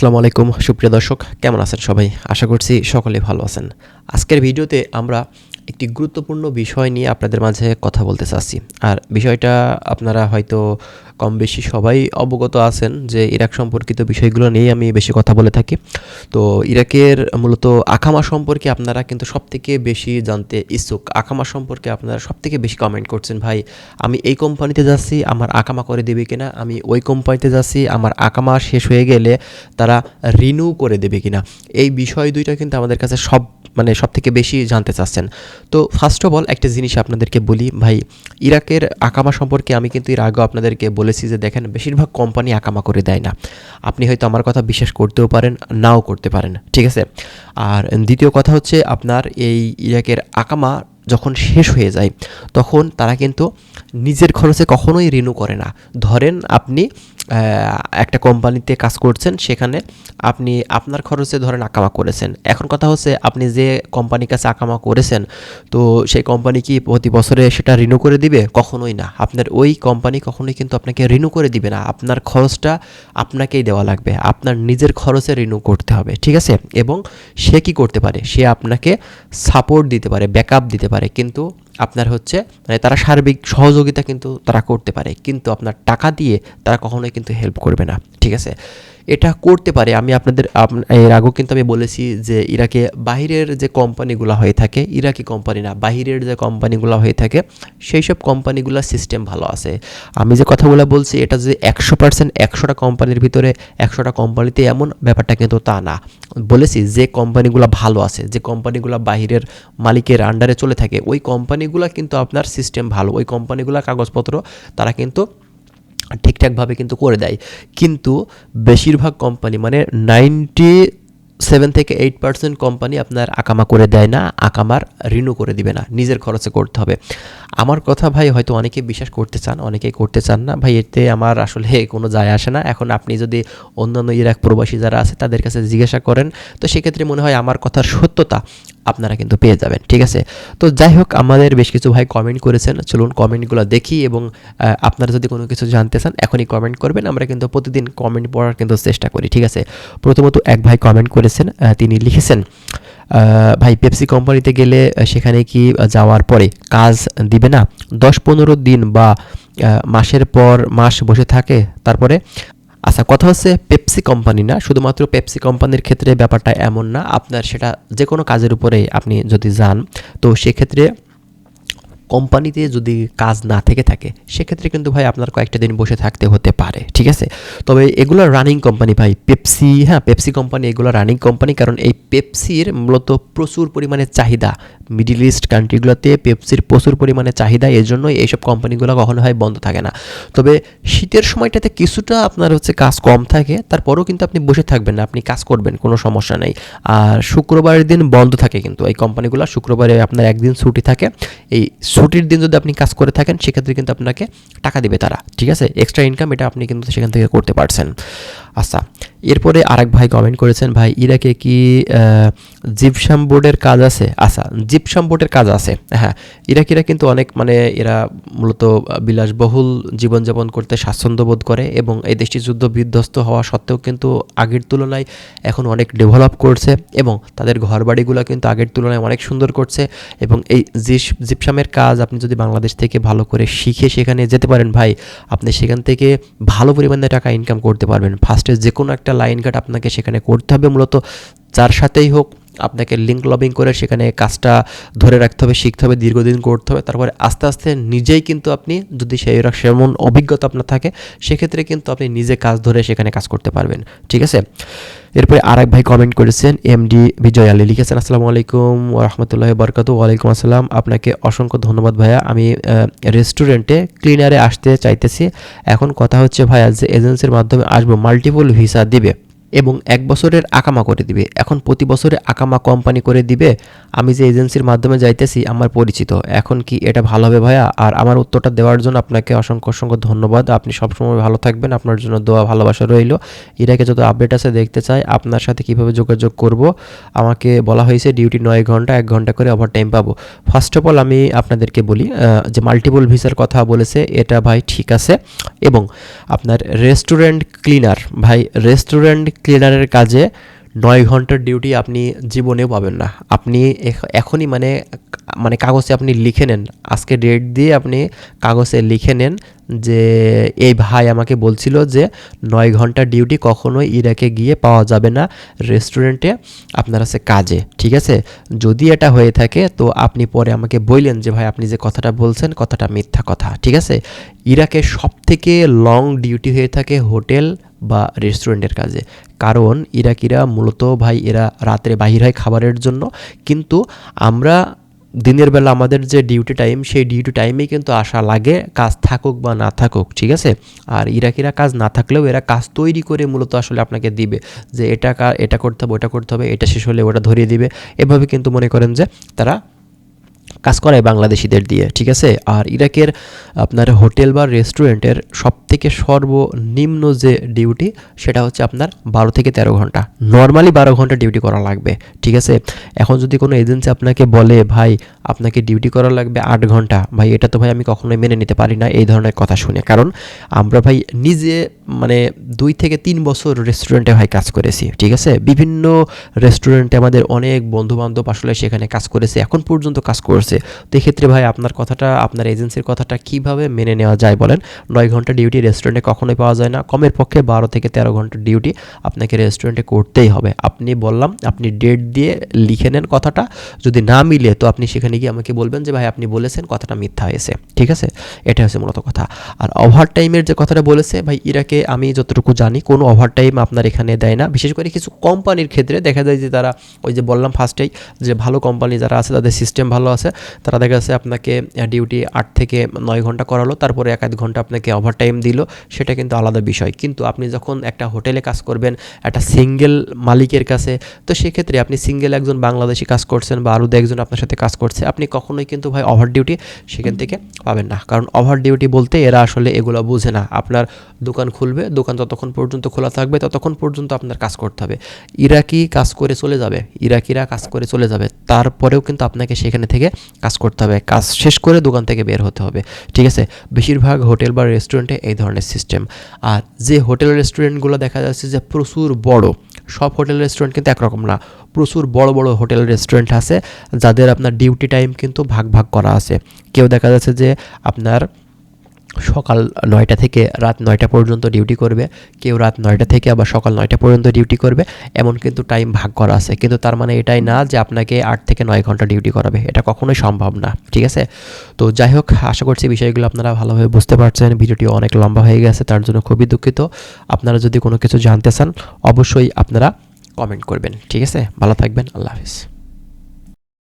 আসসালামু আলাইকুম, সুপ্রিয় দর্শক, কেমন আছেন সবাই? আশা করছি সকলে ভালো আছেন। আজকের ভিডিওতে আমরা একটি গুরুত্বপূর্ণ বিষয় নিয়ে আপনাদের মাঝে কথা বলতে চাচ্ছি। আর বিষয়টা আপনারা হয়তো কম বেশি সবাই অবগত আছেন যে ইরাক সম্পর্কিত বিষয়গুলো নিয়েই আমি বেশি কথা বলে থাকি। তো ইরাকের মূলত আকামা সম্পর্কে আপনারা কিন্তু সবথেকে বেশি জানতে ইচ্ছুক। আখামা সম্পর্কে আপনারা সবথেকে বেশি কমেন্ট করছেন, ভাই, আমি এই কোম্পানিতে যাচ্ছি, আমার আকামা করে দেবে কিনা? আমি ওই কোম্পানিতে যাচ্ছি, আমার আকামা শেষ হয়ে গেলে তারা রিনিউ করে দেবে কিনা? এই বিষয় দুইটা কিন্তু আমাদের কাছে সব মানে সব থেকে বেশি জানতে চাচ্ছেন। তো ফার্স্ট অফ অল একটা জিনিস আপনাদেরকে বলি, ভাই, ইরাকের আকামা সম্পর্কে আমি কিন্তু এর আগেও আপনাদেরকে বলেছি যে দেখেন, বেশিরভাগ কোম্পানি আকামা করে দেয় না। আপনি হয়তো আমার কথা বিশ্বাস করতেও পারেন, নাও করতে পারেন, ঠিক আছে? আর দ্বিতীয় কথা হচ্ছে আপনার এই ইরাকের আকামা যখন শেষ হয়ে যায়, তখন তারা কিন্তু নিজের খরচে কখনোই রিনিউ করে না। ধরেন আপনি একটা কোম্পানিতে কাজ করছেন, সেখানে আপনি আপনার খরচে ধরেন আকামা করেছেন। এখন কথা হচ্ছে আপনি যে কোম্পানির কাছে আকামা করেছেন, তো সেই কোম্পানি কি প্রতি বছরে সেটা রিনিউ করে দিবে? কখনোই না। আপনার ওই কোম্পানি কখনোই কিন্তু আপনাকে রিনিউ করে দিবে না। আপনার খরচটা আপনাকেই দেওয়া লাগবে। আপনার নিজের খরচে রিনিউ করতে হবে, ঠিক আছে? এবং সে কি করতে পারে? সে আপনাকে সাপোর্ট দিতে পারে ব্যাকআপ দিতে পারে, কিন্তু আপনার হচ্ছে মানে তারা সার্বিক সহযোগিতা কিন্তু তারা করতে পারে। কিন্তু আপনার টাকা দিয়ে তারা কখনোই কিন্তু হেল্প করবে না, ঠিক আছে? এটা করতে পারে, আমি আপনাদের এর আগেও কিন্তু আমি বলেছি যে ইরাকে বাহিরের যে কোম্পানিগুলো হয়ে থাকে, ইরাকি কোম্পানি না, বাহিরের যে কোম্পানিগুলো হয়ে থাকে সেই সব কোম্পানিগুলোর সিস্টেম ভালো আছে। আমি যে কথাগুলো বলছি, এটা যে একশো পার্সেন্ট একশোটা কোম্পানির ভিতরে একশোটা কোম্পানিতে এমন ব্যাপারটা কিন্তু তা না। বলেছি, যে কোম্পানিগুলো ভালো আছে, যে কোম্পানিগুলো বাহিরের মালিকের আন্ডারে চলে থাকে, ওই কোম্পানিগুলো কিন্তু আপনার সিস্টেম ভালো, ওই কোম্পানিগুলোর কাগজপত্র, তারা কিন্তু ঠিকঠাকভাবে কিন্তু করে দেয়। কিন্তু বেশিরভাগ কোম্পানি মানে নাইনটি সেভেন থেকে এইট পার্সেন্ট কোম্পানি আপনার আকামা করে দেয় না, আকামার রিনিউ করে দিবে না, নিজের খরচে করতে হবে। আমার কথা ভাই হয়তো অনেকে বিশ্বাস করতে চান, অনেকেই করতে চান না। ভাই, এতে আমার আসলে কোনো যায় আসে না। এখন আপনি যদি অন্যান্য ইরাক প্রবাসী যারা আছে, তাদের কাছে জিজ্ঞাসা করেন, তো সেক্ষেত্রে মনে হয় আমার কথার সত্যতা। আপনারা কিন্তু পেয়ে যাবেন, ঠিক আছে? তো যাই হোক, আমাদের বেশ কিছু ভাই কমেন্ট করেছেন। চলুন কমেন্টগুলো দেখি এবং আপনারা যদি কোনো কিছু জানতে চান, এখনই কমেন্ট করবেন। আমরা কিন্তু প্রতিদিন কমেন্ট পড়ার কিন্তু চেষ্টা করি, ঠিক আছে? প্রথমত এক ভাই কমেন্ট করেছেন তিনি লিখেছেন ভাই পেপসি কোম্পানিতে গেলে সেখানে কি যাওয়ার পরে কাজ দিবে না? দশ পনেরো দিন বা মাসের পর মাস বসে থাকে, তারপরে আচ্ছা কথা হচ্ছে পেপসি কোম্পানি না, শুধুমাত্র পেপসি কোম্পানির ক্ষেত্রে ব্যাপারটা এমন না। আপনার সেটা যে কোনো কাজের উপরে আপনি যদি যান, তো সেক্ষেত্রে কোম্পানিতে যদি কাজ না থেকে থাকে, সেক্ষেত্রে কিন্তু ভাই আপনার কয়েকটা দিন বসে থাকতে হতে পারে, ঠিক আছে? তবে এগুলো রানিং কোম্পানি ভাই পেপসি হ্যাঁ পেপসি কোম্পানি এগুলো রানিং কোম্পানি কারণ এই পেপসির মূলত প্রচুর পরিমাণে চাহিদা মিডিল ইস্ট কান্ট্রিগুলোতে পেপসির প্রচুর পরিমাণে চাহিদা এর জন্যই এইসব কোম্পানিগুলো কখনো হয় বন্ধ থাকে না। তবে শীতের সময়টাতে কিছুটা আপনার হচ্ছে কাজ কম থাকে, তারপরেও কিন্তু আপনি বসে থাকবেন না, আপনি কাজ করবেন, কোনো সমস্যা নেই। আর শুক্রবারের দিন বন্ধ থাকে কিন্তু এই কোম্পানিগুলো শুক্রবারে আপনার একদিন ছুটি থাকে। এই ছুটির দিন যদি আপনি কাজ করে থাকেন, সেক্ষেত্রে কিন্তু আপনাকে টাকা দেবে তারা, ঠিক আছে? এক্সট্রা ইনকাম এটা আপনি কিন্তু সেখান থেকে করতে পারছেন। আচ্ছা এরপরে আরেক ভাই কমেন্ট করেছেন, ভাই, ইরাকে কি জিপসাম বোর্ডের কাজ আছে? আচ্ছা জিপসাম বোর্ডের কাজ আছে হ্যাঁ। ইরাকিরা কিন্তু অনেক মানে এরা মূলত বিলাসবহুল জীবনযাপন করতে স্বাচ্ছন্দ্য বোধ করে এবং এই দেশটি যুদ্ধ বিধ্বস্ত হওয়া সত্ত্বেও কিন্তু আগের তুলনায় এখন অনেক ডেভেলপ করছে এবং তাদের ঘরবাড়িগুলো কিন্তু আগের তুলনায় অনেক সুন্দর করছে এবং এই জিপসামের কাজ আপনি যদি বাংলাদেশ থেকে ভালো করে শিখে সেখানে যেতে পারেন, ভাই, আপনি সেখান থেকে ভালো পরিমাণে টাকা ইনকাম করতে পারবেন। ফার্স্টে যে কোনো একটা লাইন কাট আপনাকে সেখানে করতে হবে। মূলত যার সাথেই হোক আপনাকে লিঙ্ক লবিং করে সেখানে কাজটা ধরে রাখতে হবে, শিখতে হবে, দীর্ঘদিন করতে হবে। তারপরে আস্তে আস্তে নিজেই কিন্তু আপনি যদি সেই সেমন অভিজ্ঞতা আপনার থাকে, সেক্ষেত্রে কিন্তু আপনি নিজে কাজ ধরে সেখানে কাজ করতে পারবেন। ঠিক আছে? এরপরে আরেক ভাই কমেন্ট করেছেন এমডি বিজয় আলী। লিখেছেন, আসসালামু আলাইকুম রহমতুল্লাহ বরকাত ওয়ালাইকুম আসসালাম। আপনাকে অসংখ্য ধন্যবাদ ভাইয়া। আমি রেস্টুরেন্টে ক্লিনারে আসতে চাইতেছি। এখন কথা হচ্ছে ভাইয়া যে এজেন্সির মাধ্যমে আসব মাল্টিপল ভিসা দিবে। এবং এক বছরের আকামা করে দিবে। এখন প্রতি বছরে আকামা কোম্পানি করে দিবে। আমি যে এজেন্সির মাধ্যমে যাইতেছি, আমার পরিচিত। এখন কি এটা ভালো হবে ভাইয়া? আর আমার উত্তরটা দেওয়ার জন্য আপনাকে অসংখ্য অসংখ্য ধন্যবাদ। আপনি সবসময় ভালো থাকবেন। আপনার জন্য দোয়া, ভালোবাসা রইল। ইরাকে যত আপডেট আছে, দেখতে চাই। আপনার সাথে কীভাবে যোগাযোগ করব? আমাকে বলা হয়েছে ডিউটি নয় ঘণ্টা, এক ঘণ্টা করে ওভার টাইম পাবো। ফার্স্ট অফ অল আমি আপনাদেরকে বলি যে মাল্টিপল ভিসার কথা বলেছে, এটা ভাই ঠিক আছে। এবং আপনার রেস্টুরেন্ট ক্লিনার ভাই রেস্টুরেন্ট ক্লিনারের কাজে নয় ঘণ্টার ডিউটি আপনি জীবনেও পাবেন না। আপনি এখনই মানে মানে কাগজে আপনি লিখে নেন। আজকে ডেট দিয়ে আপনি কাগজে লিখে নেন যে, এই ভাই আমাকে বলছিল যে, নয় ঘণ্টা ডিউটি কখনোই ইরাকে গিয়ে পাওয়া যাবে না রেস্টুরেন্টে আপনার আছে কাজে, ঠিক আছে? যদি এটা হয়ে থাকে, তো আপনি পরে আমাকে বললেন যে, ভাই, আপনি যে কথাটা বলছেন, কথাটা মিথ্যা কথা, ঠিক আছে? ইরাকে সব থেকে লং ডিউটি হয়ে থাকে হোটেল বা রেস্টুরেন্টের কাজে। কারণ ইরাকিরা মূলত ভাই, এরা রাত্রে বাহির হয় খাবারের জন্য। কিন্তু আমরা দিনের বেলা আমাদের যে ডিউটি টাইম সেই ডিউটি টাইমেই কিন্তু আসা লাগে, কাজ থাকুক বা না থাকুক, ঠিক আছে? আর ইরাকিরা কাজ না থাকলেও এরা কাজ তৈরি করে মূলত আসলে আপনাকে দিবে। যে এটা এটা করতে হবে, ওটা করতে হবে, এটা শেষ হলে ওটা ধরিয়ে দিবে। এভাবে কিন্তু মনে করেন যে তারা কাজ করায় বাংলাদেশিদের দিয়ে, ঠিক আছে? আর ইরাকের আপনার হোটেল বা রেস্টুরেন্টের সব থেকে সর্বনিম্ন যে ডিউটি, সেটা হচ্ছে আপনার বারো থেকে তেরো ঘণ্টা। নর্মালি বারো ঘণ্টা ডিউটি করা লাগবে, ঠিক আছে? এখন যদি কোনো এজেন্সি আপনাকে বলে, ভাই, আপনাকে ডিউটি করা লাগবে আট ঘণ্টা। ভাই, এটা তো ভাই আমি কখনোই মেনে নিতে পারি না, এই ধরনের কথা শুনে। কারণ আমরা ভাই নিজে মানে দুই থেকে তিন বছর রেস্টুরেন্টে ভাই কাজ করেছি, ঠিক আছে? বিভিন্ন রেস্টুরেন্টে আমাদের অনেক বন্ধু বান্ধব আসলে সেখানে কাজ করেছে, এখন পর্যন্ত কাজ করছে। তো এক্ষেত্রে ভাই, আপনার কথাটা, আপনার এজেন্সির কথাটা কীভাবে মেনে নেওয়া যায় বলেন? নয় ঘণ্টা ডিউটি রেস্টুরেন্টে কখনোই পাওয়া যায় না। কমের পক্ষে বারো থেকে তেরো ঘণ্টা ডিউটি আপনাকে রেস্টুরেন্টে করতেই হবে। আপনি বললাম, আপনি ডেট দিয়ে লিখে নেন কথাটা। যদি না মিলে, তো আপনি সেখানে গিয়ে আমাকে বলবেন যে, ভাই, আপনি বলেছেন কথাটা মিথ্যা হয়েছে। ঠিক আছে? এটা হচ্ছে মূলত কথা। আর ওভার টাইমের যে কথাটা বলেছে, ভাই ইরাকে আমি যতটুকু জানি, কোনো ওভার টাইম আপনার এখানে দেয় না। বিশেষ করে কিছু কোম্পানির ক্ষেত্রে দেখা যায় যে, তারা ওই যে বললাম ফার্স্টেই যে, ভালো কোম্পানি যারা আছে, তাদের সিস্টেম ভালো আছে। তারা দেখা যাচ্ছে আপনাকে ডিউটি আট থেকে নয় ঘণ্টা করালো, তারপরে এক আধ ঘণ্টা আপনাকে ওভার টাইম দিল, সেটা কিন্তু আলাদা বিষয়। কিন্তু আপনি যখন একটা হোটেলে কাজ করবেন, একটা সিঙ্গেল মালিকের কাছে, তো সেক্ষেত্রে আপনি সিঙ্গেল একজন বাংলাদেশি কাজ করছেন বা আরও দু একজন আপনার সাথে কাজ করছে, আপনি কখনোই কিন্তু ভাই ওভার ডিউটি সেখান থেকে পাবেন না। কারণ ওভার ডিউটি বলতে এরা আসলে এগুলো বুঝে না। আপনার দোকান খুলবে, দোকান যতক্ষণ পর্যন্ত খোলা থাকবে, ততক্ষণ পর্যন্ত আপনার কাজ করতে হবে। ইরাকি কাজ করে চলে যাবে, ইরাকিরা কাজ করে চলে যাবে, তারপরেও কিন্তু আপনাকে সেখানে থেকে কাজ করতে হবে, কাজ শেষ করে দোকান থেকে বের হতে হবে। ঠিক আছে? বেশিরভাগ হোটেল বা রেস্টুরেন্টে এই ধরনের সিস্টেম আর যে হোটেল রেস্টুরেন্টগুলো দেখা যাচ্ছে যে প্রচুর বড়, সব হোটেল রেস্টুরেন্ট কিন্তু একরকম না। প্রচুর বড় বড় হোটেল রেস্টুরেন্ট আছে, যাদের আপনার ডিউটি টাইম কিন্তু ভাগ ভাগ করা আছে। কেউ দেখা যাচ্ছে যে আপনার সকাল নয়টা থেকে রাত নয়টা পর্যন্ত ডিউটি করবে। কেউ রাত নয়টা থেকে আবার সকাল নয়টা পর্যন্ত ডিউটি করবে। এমন কিন্তু টাইম ভাগ করা আছে। কিন্তু তার মানে এটাই না যে আপনাকে আট থেকে নয় ঘণ্টা ডিউটি করাবে। এটা কখনোই সম্ভব না, ঠিক আছে? তো যাই হোক, আশা করছি বিষয়গুলো আপনারা ভালোভাবে বুঝতে পারছেন। ভিডিওটি অনেক লম্বা হয়ে গেছে, তার জন্য খুবই দুঃখিত। আপনারা যদি কোনো কিছু জানতে চান, অবশ্যই আপনারা কমেন্ট করবেন, ঠিক আছে? ভালো থাকবেন, আল্লাহ হাফিজ।